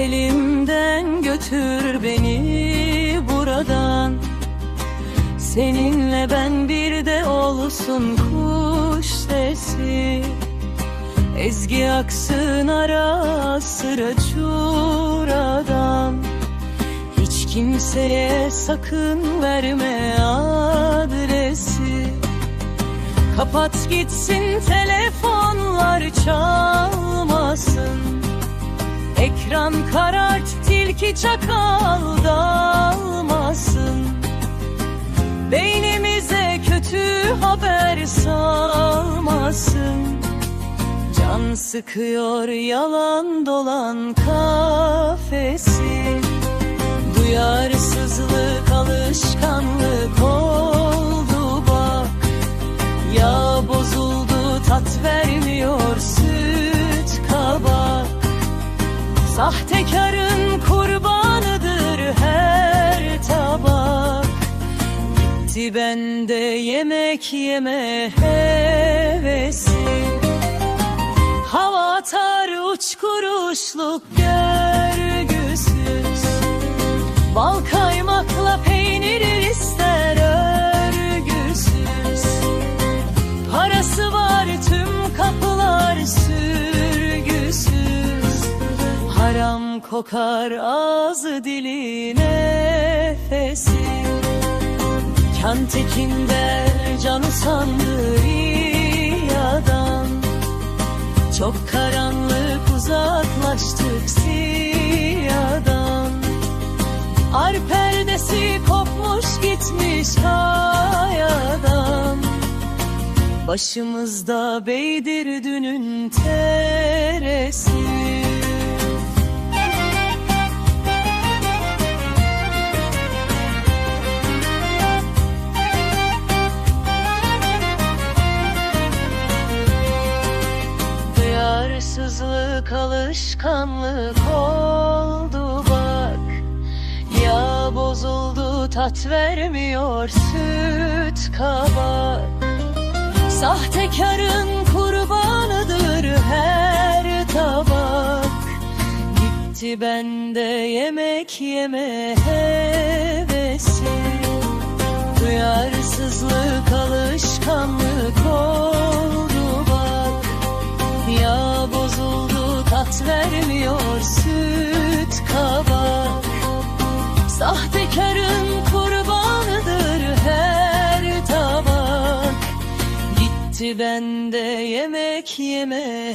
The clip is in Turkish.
Elimden götür beni buradan. Seninle ben bir de olsun kuş sesi. Ezgi aksın ara sıra çuradan. Hiç kimseye sakın verme adresi. Kapat gitsin telefonlar çalmasın Ekran karart tilki çakal dalmasın. Beynimize kötü haber salmasın. Can sıkıyor yalan dolan kafesi. Duyarsızlık alışkanlık oldu bak. Yağ bozuldu tat vermiyor Sahtekarın kurbanıdır her tabak Gitti bende yemek yeme hevesi. Hava atar uç kuruşluk görgüsüz Bal Haram kokar ağzı dili nefesi. Kan tekin der canı sandı riyadan. Çok karanlık uzaklaştık siyadan. Ar perdesi kopmuş gitmiş hayadan Başımızda beydir dünün teresi alışkanlık oldu bak. Ya bozuldu tat vermiyor süt kabak. Sahtekarın kurbanıdır her tabak. Gitti bende yemek yeme hevesi. Duyarsızlık alışkanlık tat vermiyor süt kabak Sahtekarın kurbanıdır her tabak Gitti bende yemek yeme